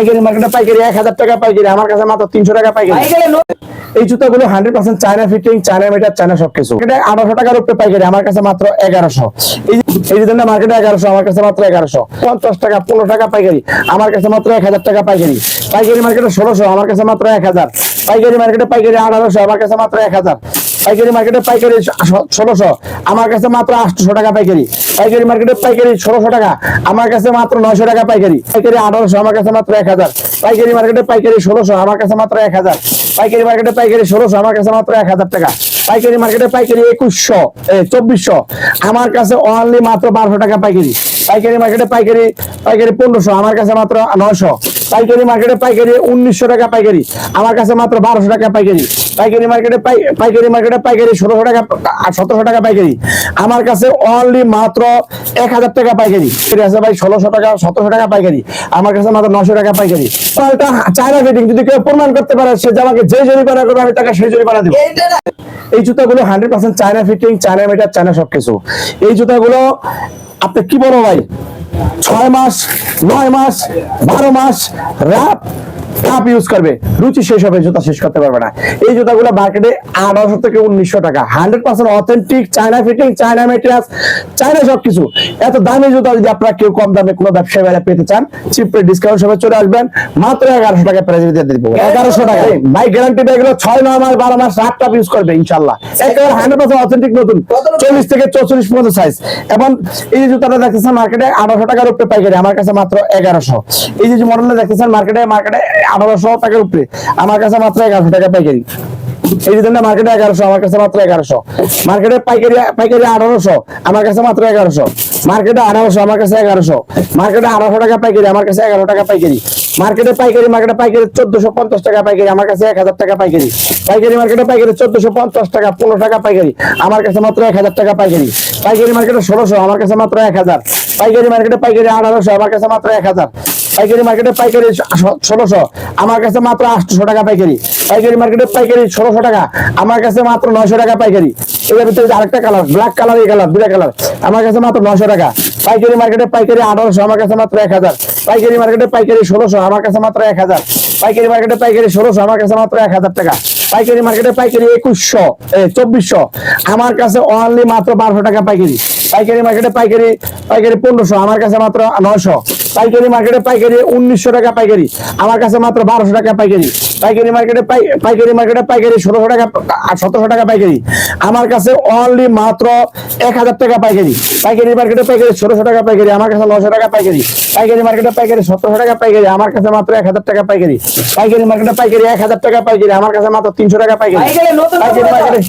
পাইকারি মার্কেটে পাইকারি এক হাজার টাকা পাইকারি আমার কাছে মাত্র তিনশো টাকা পাইকারি। এই জুতাগুলো hundred percent China fitting China meter China সবকিছু। এটা আঠারোশো টাকার উপরে পাইকারি আমার কাছে মাত্র এগারোশো। এই যে- এই মার্কেটে এগারোশো আমার কাছে মাত্র এগারোশো। পঞ্চাশ টাকা পনেরো টাকা পাইকারি আমার কাছে মাত্র এক হাজার টাকা পাইকারি। পাইকারি মার্কেটে ষোলোশো আমার কাছে মাত্র এক হাজার। পাইকারি মার্কেটে পাইকারি আঠারোশো আমার কাছে মাত্র এক হাজার। পাইকারি মার্কেটে পাইকারি ষোলোশো। আমার কাছে মাত্র আটশো টাকা পাইকারি। পাইকারি মার্কেটে পাইকারি ষোলোশো টাকা। আমার কাছে মাত্র নয়শো টাকা পাইকারি। পাইকারি আঠারোশো, আমার কাছে মাত্র এক হাজার। পাইকারি মার্কেটে পাইকারি ষোলোশো, আমার কাছে মাত্র এক হাজার। পাইকারি মার্কেটে পাইকারি ষোলোশো, আমার কাছে মাত্র এক হাজার টাকা। পাইকারি মার্কেটে পাইকারি একুশশো চব্বিশশো। আমার কাছে অনলি মাত্র বারোশো টাকা পাইকারি। পাইকারি মার্কেটে পাইকারি পাইকারি পনেরোশো, আমার কাছে মাত্র নয়শো। পাইকারি মার্কেটে পাইকারি উনিশশো টাকা পাইকারি। আমার কাছে মাত্র বারোশো টাকা পাইকারি। পাইকারি মার্কেটে পাই- পাইকারি মার্কেটে পাইকারি ষোলোশো টাকা সতেরোশো টাকা পাইকারি। আমার কাছে অনলি মাত্র এক হাজার টাকা পাইকারি। এটা আছে ভাই ষোলোশো টাকা সতেরোশো টাকা পাইকারি। আমার কাছে মাত্র নশো টাকা পাইকারি। মালটা চায়না ফিটিং যদি কেউ প্রমাণ করতে পারে সে আমাকে যে জরিমানা করবে আমি তাকে সেই জরিমানা দিব। এই জুতাগুলো hundred percent China fitting China meter China সবকিছু। এই জুতাগুলো আপনি কি বলো ভাই? ছয় মাস, নয় মাস, বারো মাস, রাত কাপ ইউজ করবে। রুচি শেষ হবে, জুতা শেষ করতে পারবে না। এই জুতাগুলো মার্কেটে আঠারোশো থেকে উনিশশো টাকা। Hundred percent authentic China fitting China materials China সবকিছু। এত দামি জুতা যদি আপনারা কেউ কম দামে কোনো ব্যবসায়ী বেলা পেতে চান চিপ ডিসকাউন্ট সবাই চলে আসবেন। মাত্র এগারোশো টাকা প্রাইস দিয়ে দিব এগারোশো টাকা ভাই গ্যারান্টি পেয়ে গেলে ছয় নয় মাস বারো মাস রাত কাপ ইউজ করবে ইনশাল্লাহ একেবারে হান্ড্রেড পার্সেন্ট অথেন্টিক নতুন। চল্লিশ থেকে চৌচল্লিশ পর্যন্ত সাইজ এবং এই যে জুতাটা দেখতেছেন মার্কেটে আঠারোশো টাকার উপরে পাইকারি আমার কাছে মাত্র এগারোশো। এই যে মডেলটা দেখতেছেন মার্কেটে মার্কেটে আঠারোশো টাকার উপরে আমার কাছে মাত্র এগারোশো টাকা পাইকারি। এই জন্য মার্কেটে এগারোশো, আমার কাছে মাত্র এগারোশো। মার্কেটে পাইকারি পাইকারি আঠারোশো, আমার কাছে মাত্র এগারোশো। মার্কেটে আঠারোশো, আমার কাছে এগারোশো। মার্কেটে আঠারোশো টাকা পাইকারি, আমার কাছে এগারো টাকা পাইকারি। মার্কেটে পাইকারি মার্কেটে পাইকারি চোদ্দশো পঞ্চাশ টাকা পাইকারি, আমার কাছে এক হাজার টাকা পাইকারি। পাইকারি মার্কেটে পাইকারি চোদ্দশো পঞ্চাশ টাকা, পনেরো টাকা পাইকারি। আমার কাছে মাত্র এক হাজার টাকা পাইকারি। পাইকারি মার্কেটে ষোলোশো, আমার কাছে মাত্র এক হাজার। পাইকারি মার্কেটে পাইকারি আঠারোশো, আমার কাছে মাত্র এক হাজার। পাইকারি মার্কেটে পাইকারি ষোলোশো। আমার কাছে মাত্র আটশো টাকা পাইকারি। পাইকারি মার্কেটে পাইকারি ষোলোশো টাকা। আমার কাছে মাত্র নয়শো টাকা পাইকারি। এর ভিতরে আরেকটা কালার ব্ল্যাক কালার এই কালার দুটা কালার আমার কাছে মাত্র নয়শো টাকা। পাইকারি মার্কেটে পাইকারি আঠারোশো, আমার কাছে মাত্র এক হাজার। পাইকারি মার্কেটে পাইকারি ষোলোশো, আমার কাছে মাত্র এক হাজার। পাইকারি মার্কেটে পাইকারি ষোলোশো, আমার কাছে মাত্র এক হাজার টাকা। পাইকারি মার্কেটে পাইকারি একুশশো চব্বিশশো। আমার কাছে অনলি মাত্র বারোশো টাকা পাইকারি। পাইকারি মার্কেটে পাইকারি পাইকারি পনেরোশো, আমার কাছে মাত্র নয়শো। পাইকারি মার্কেটে পাইকারি উনিশশো টাকা পাইকারি। আমার কাছে মাত্র বারোশো টাকা পাইকারি। পাইকারি মার্কেটে পাই পাইকারি মার্কেটে পাইকারি ষোলোশো টাকা আর সতেরোশো টাকা পাইকারি। আমার কাছে অনলি মাত্র এক হাজার টাকা পাইকারি। পাইকারি মার্কেটে পাইকারি ষোলোশো টাকা পাইকারি আমার কাছে নশো টাকা পাইকারি। পাইকারি মার্কেটে পাইকারি সতেরোশো টাকা পাইকারি আমার কাছে মাত্র এক হাজার টাকা পাইকারি। পাইকারি মার্কেটে পাইকারি এক হাজার টাকা পাইকারি আমার কাছে মাত্র তিনশো টাকা পাইকারি। পাইকারি মার্কেটে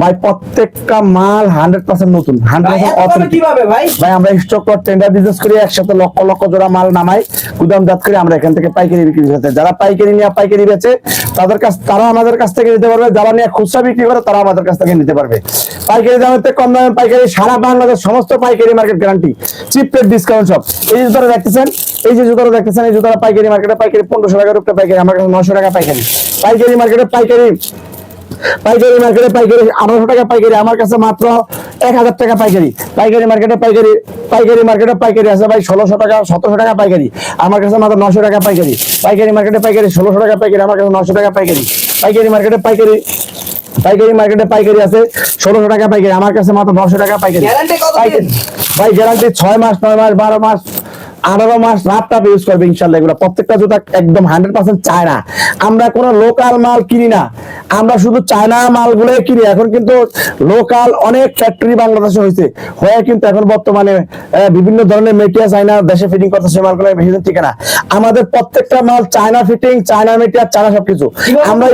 ভাই প্রত্যেকটা মাল হান্ড্রেড পার্সেন্ট নতুন হান্ড্রেড পার্সেন্ট কীভাবে ভাই? ভাই আমরা স্টক কর টেন্ডার বিজনেস করি একসাথে লক্ষ লক্ষ জোড়া মাল নামাই গুদাম জাত করে আমরা এখান থেকে পাইকারি বিক্রি করতে যারা পাইকারি নিয়ে পাইকারি বেচে তাদের কাছ তারা আমাদের কাছ থেকে নিতে পারবে যারা নিয়ে খুচরা বিক্রি করে তারা আমাদের কাছ থেকে নিতে পারবে। পাইকারি দামের থেকে কম দামে পাইকারি সারা বাংলাদেশ সমস্ত পাইকারি market guarantee cheap rate discount সব এই যে জুতোটা দেখতেছেন এই যে জুতোটা দেখতেছেন এই জুতোটা পাইকারি মার্কেটে পাইকারি পনেরোশো টাকার উপরে পাইকারি আমার কাছে নশো টাকা পাইকারি। পাইকারি মার্কেটে পাইকারি পাইকারি মার্কেটে পাইকারি আঠারোশো টাকা পাইকারি আমার কাছে মাত্র এক হাজার টাকা পাইকারি। পাইকারি মার্কেটে পাইকারি পাইকারি মার্কেটে পাইকারি আছে ভাই ষোলোশো টাকা সতেরোশো টাকা পাইকারি। আমার কাছে মাত্র নশো টাকা পাইকারি। পাইকারি মার্কেটে পাইকারি ষোলোশো টাকা পাইকারি আমার কাছে নশো টাকা পাইকারি। পাইকারি মার্কেটে পাইকারি পাইকারি মার্কেটে পাইকারি আছে ষোলোশো টাকা পাইকারি আমার কাছে মাত্র নশো টাকা পাইকারি? পাইকারি ভাই গ্যারান্টি ছয় মাস নয় মাস বারো মাস আঠারো মাস রাত টাপ ইউজ করবে ইনশাল্লাহ এগুলো। প্রত্যেকটা জুতা একদম হান্ড্রেড পার্সেন্ট চায়না। আমরা কোনো লোকাল মাল কিনি না। আমরা শুধু চায়না মালগুলো কিনি। এখন কিন্তু লোকাল অনেক ফ্যাক্টরি বাংলাদেশে হয়েছে। হয়ে কিন্তু এখন বর্তমানে বিভিন্ন ধরনের মেটেরিয়াল চায়না দেশে ফিটিং করতে সে মালগুলো বেশি দিন টিকে না আমাদের প্রত্যেকটা মাল China fitting China material China সবকিছু। আমরা?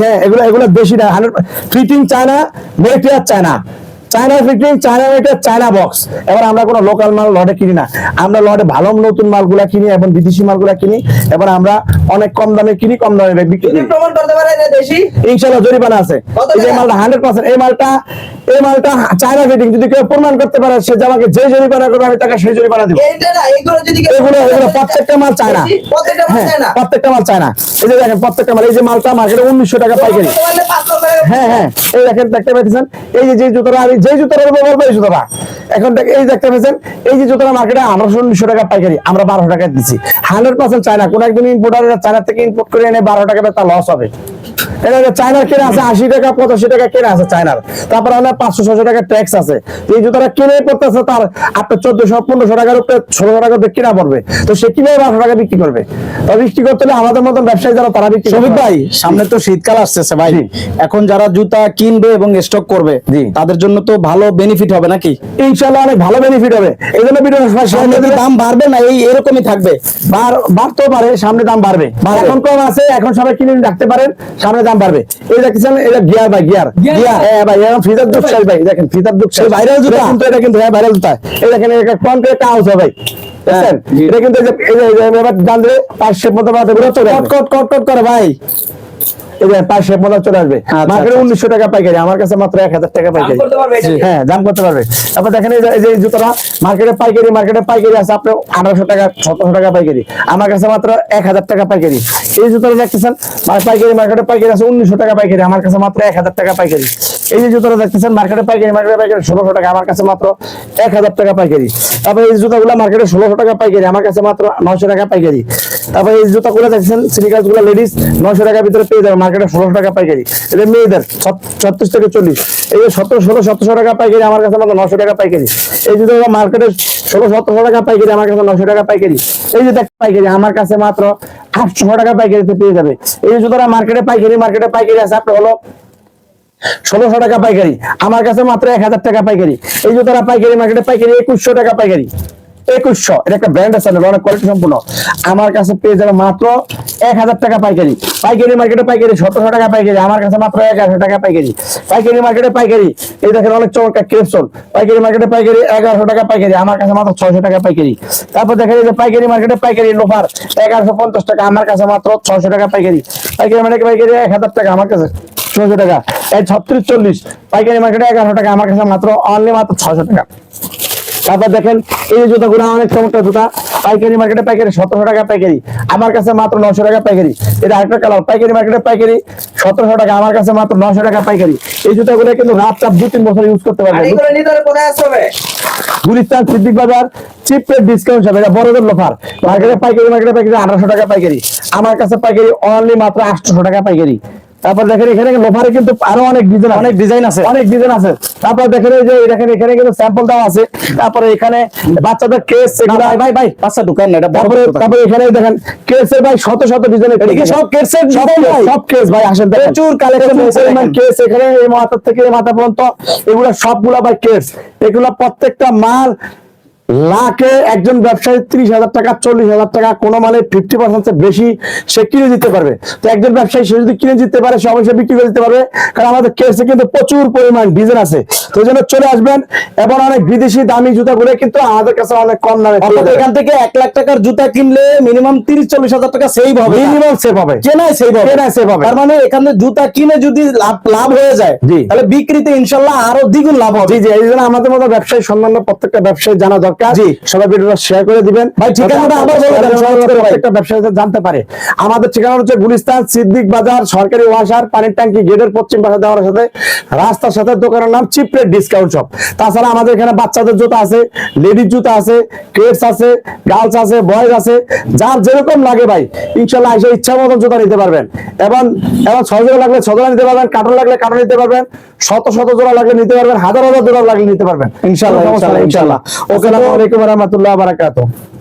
হ্যাঁ এগুলো এগুলো বেশি না। Hundred fitting China material China. China fitting China material China box এবার আমরা কোনো লোকাল মাল লটে কিনি না। আমরা লটে ভালো নতুন মালগুলা কিনি এবং বিদেশি মালগুলা কিনি। এবার আমরা অনেক কম দামে কিনি কম দামে বিক্রি প্রমাণ করতে পারে দেশি? ইনশাল্লাহ জরিমানা আছে। এই মালটা হান্ড্রেড পার্সেন্ট এই মালটা এই মালটা চায়না ফিটিং যদি কেউ প্রমাণ করতে পারে সে আমাকে যে জরিমানা করবে আমি তাকে সেই জরিমানা দিব। এইটা না এগুলো যদি এগুলো এগুলো প্রত্যেকটা মাল চায়না প্রত্যেকটা মাল হ্যাঁ চায়না প্রত্যেকটা মাল চায়না এই যে দেখেন প্রত্যেকটা মাল এই যে মালটা মার্কেটে উনিশশো টাকা পাইকারি। টাকা হ্যাঁ হ্যাঁ। এই দেখেন দেখতে পাচ্ছেন এই যে যে জুতোটা আমি যে জুতোটা বলব এই জুতোটা। এখন এই দেখতে পেয়েছেন, এই যে জুতোটা মার্কেটে আঠারোশো উনিশশো টাকা পাইকারি, আমরা বারোশো টাকা দিচ্ছি হান্ড্রেড পার্সেন্ট চায়না, কোন একজন ইম্পোর্টার চায়না থেকে ইম্পোর্ট করে এনে বারো টাকা তার লস হবে। এটা চায়নার কেনা আছে আশি টাকা পঁচাশি টাকা কেনা আছে চায়নার তারপর আপনার পাঁচশো ছশো টাকা ট্যাক্স আছে। এই জুতোটা কিনে পড়তেছে তার আপনার চোদ্দশো পনেরোশো টাকার উপরে ষোলোশো টাকা কিনা পড়বে। তো সে কিনে বারোশো টাকা বিক্রি করবে। বিক্রি করতে হলে আমাদের মতন ব্যবসায়ী যারা তারা বিক্রি ভাই সামনে তো শীতকাল আসতেছে ভাই। এখন যারা জুতা কিনবে এবং স্টক করবে তাদের জন্য তো ভালো বেনিফিট হবে নাকি? ইনশাল্লাহ অনেক ভালো বেনিফিট হবে। এই জন্য দাম বাড়বে না এই এরকমই থাকবে? বাড়তেও পারে সামনে দাম বাড়বে। বাড়বে। এখন কম আছে এখন সবাই কিনে রাখতে পারেন। সামনে দাম বাড়বে। এই দেখেছেন এটা গিয়ার ভাই গিয়ার। গিয়ার হ্যাঁ ভাই এখন ফিজার দুধ চাই ভাই দেখেন ফিজার দুধ চাই ভাইরাল জুতা। কিন্তু এটা কিন্তু হ্যাঁ ভাইরাল জুতা। এই দেখেন এটা কোন করে কাজ হবে ভাই। দেখেন এটা কিন্তু এই যে এই যে এই এবার ডান দিলে পাঁচ শেপ মতো কট কট কট করে ভাই। এই যে পাঁচ চলে আসবে। আচ্ছা, মার্কেটে আচ্ছা। উনিশশো টাকা পাইকারি আমার কাছে মাত্র এক হাজার টাকা পাইকারি? হ্যাঁ দাম করতে পারবে। তারপর দেখেন এই যে- জুতোটা মার্কেটে পাইকারি মার্কেটে পাইকারি আছে আপনার আঠারোশো টাকা সতেরোশো টাকা পাইকারি। আমার কাছে মাত্র এক হাজার টাকা পাইকারি। এই জুতোটা দেখতেছেন মানে পাইকারি মার্কেটে পাইকারি আছে উনিশশো টাকা পাইকারি আমার কাছে মাত্র এক হাজার টাকা পাইকারি। এই যে জুতোটা দেখতেছেন মার্কেটে পাইকারি মার্কেটে পাইকারি, ষোলোশো টাকা, আমার কাছে মাত্র এক হাজার টাকা পাইকারি। তারপর এই জুতাগুলো মার্কেটে ষোলোশো টাকা পাইকারি, আমার কাছে মাত্র নশো টাকা পাইকারি। তারপর এই জুতাগুলো দেখছেন সিনিকাসগুলো লেডিস নশো টাকার ভিতরে পেয়ে যাবে মার্কেটে ষোলোশো টাকা পাইকারি। এটা মেয়েদের ছত্রিশ থেকে চল্লিশ, এই যে সতেরো, ষোলো, সতেরোশো টাকা পাইকারি, আমার কাছে মাত্র নশো টাকা পাইকারি। এই জুতো মার্কেটে ষোলো, সতেরোশো টাকা পাইকারি, আমার কাছে নশো টাকা পাইকারি। এই যে দেখ পাইকারি, আমার কাছে মাত্র আটশো টাকা পাইকারিতে পেয়ে যাবে। এই জুতোটা মার্কেটে পাইকারি মার্কেটে পাইকারি আছে আপনার হলো ষোলোশো টাকা পাইকারি। আমার কাছে মাত্র এক হাজার টাকা পাইকারি। এই যে তারা পাইকারি মার্কেটে পাইকারি একুশশো টাকা পাইকারি। একুশশো, এটা একটা ব্র্যান্ড আছে অনেক কোয়ালিটি সম্পূর্ণ। আমার কাছে পেয়ে যাবে মাত্র এক হাজার টাকা পাইকারি। পাইকারি মার্কেটে পাইকারি, সতেরোশো টাকা পাইকারি, আমার কাছে মাত্র এগারোশো টাকা পাইকারি। পাইকারি মার্কেটে পাইকারি, এই দেখেন অনেক চমৎকার ক্রেপসন পাইকারি মার্কেটে পাইকারি, এগারোশো টাকা পাইকারি, আমার কাছে মাত্র ছয়শো টাকা পাইকারি। তারপর দেখেন যে পাইকারি মার্কেটে পাইকারি লোফার, এগারোশো পঞ্চাশ টাকা, আমার কাছে মাত্র ছয়শো টাকা পাইকারি। পাইকারি মার্কেটে পাইকারি এক হাজার টাকা, আমার কাছে ছশো টাকা। এই ছত্রিশ চল্লিশ পাইকারি মার্কেটে এগারোশো টাকা আমার কাছে মাত্র অনলি মাত্র ছশো টাকা। তারপর দেখেন এই জুতাগুলো অনেক চমৎকার জুতা। পাইকারি মার্কেটে পাইকারি সতেরোশো টাকা পাইকারি। আমার কাছে মাত্র নশো টাকা পাইকারি। এটা আরেকটা কালার পাইকারি মার্কেটে পাইকারি সতেরোশো টাকা আমার কাছে মাত্র নশো টাকা পাইকারি। এই জুতাগুলো কিন্তু রাত চাপ দু তিন বছর ইউজ করতে পারবেন। গুলিস্তান সিদ্দিক বাজার চিপ রেট ডিসকাউন্ট হবে এটা বড়দের লোফার মার্কেটে পাইকারি মার্কেটে পাইকারি আঠারোশো টাকা পাইকারি। আমার কাছে পাইকারি অনলি মাত্র আটশো টাকা পাইকারি। তারপর দেখেন এখানে লোফারে কিন্তু আরও অনেক ডিজাইন অনেক ডিজাইন আছে। অনেক ডিজাইন আছে। তারপর দেখেন এই যে দেখেন এখানে কিন্তু স্যাম্পল দেওয়া আছে। তারপরে এখানে বাচ্চাদের কেস ভাই ভাই ভাই পাঁচটা ঢুকান না এটা বড় তারপরে তারপরে এখানে দেখেন কেসের ভাই শত শত ডিজাইনের এদিকে সব কেসের সব কেস ভাই। আসেন দেখেন। প্রচুর collection রয়েছে দেখেন। কেস এখানে এই মাথা থেকে এই মাথা পর্যন্ত এগুলা সবগুলা ভাই কেস এগুলা প্রত্যেকটা মাল লাখে একজন ব্যবসায়ী ত্রিশ হাজার টাকা চল্লিশ হাজার টাকা কোনো মালে ফিফটি পার্সেন্ট বেশি সে কিনে দিতে পারবে। তো একজন ব্যবসায়ী সে যদি কিনে দিতে পারে সে অবশ্যই বিক্রি করে দিতে পারবে। কারণ আমাদের কেসে কিন্তু প্রচুর পরিমাণ ডিজাইন আছে। তো জন্য চলে আসবেন। এবং অনেক বিদেশি দামি জুতাগুলো কিন্তু আমাদের কাছে অনেক কম দামে অর্থাৎ এখান থেকে এক লাখ টাকার জুতা কিনলে মিনিমাম তিরিশ চল্লিশ হাজার টাকা সেভ হবে। মিনিমাম সেভ হবে। কেনায় সেভ হবে। কেনায় save হবে। তার মানে এখানে জুতা কিনে যদি লাভ লাভ হয়ে যায়। তাহলে বিক্রিতে ইনশাল্লাহ আরও দ্বিগুণ লাভ হবে। জি জি এই জন্য আমাদের মতো ব্যবসায়ী সম্বন্ধ প্রত্যেকটা ব্যবসায়ী জানা দরকার। জি। সবাই ভিডিওটা শেয়ার করে দিবেন। ভাই, ঠিকানাটা আবার বলে দেন, সহজ করে ভাই। প্রত্যেকটা ব্যবসায়ী জানতে পারে। আমাদের ঠিকানা হচ্ছে গুলিস্তান সিদ্দিক বাজার সরকারি ওয়াসার পানির ট্যাঙ্কি গেটের পশ্চিম পাশে দেওয়ার সাথে রাস্তার সাথে দোকানের নাম চিপরেট ডিসকাউন্ট শপ তাছাড়া আমাদের এখানে বাচ্চাদের জুতা আছে লেডিস জুতা আছে আছে গার্লস আছে বয়েজ আছে যার যেরকম লাগে ভাই ইনশাল্লাহ এসে ইচ্ছা মতন জুতা নিতে পারবেন। এবং এবং ছয় জোড়া লাগলে ছয় জোড়া নিতে পারবেন কার্টন লাগলে কার্টন নিতে পারবেন শত শত জোড়া লাগলে নিতে পারবেন হাজার হাজার জোড়া লাগলে নিতে পারবেন। ইনশাল্লাহ, ইনশাল্লাহ, ইনশাল্লাহ। ওকে আলাইকুম রাহমাতুল্লাহি বারাকাতুহু।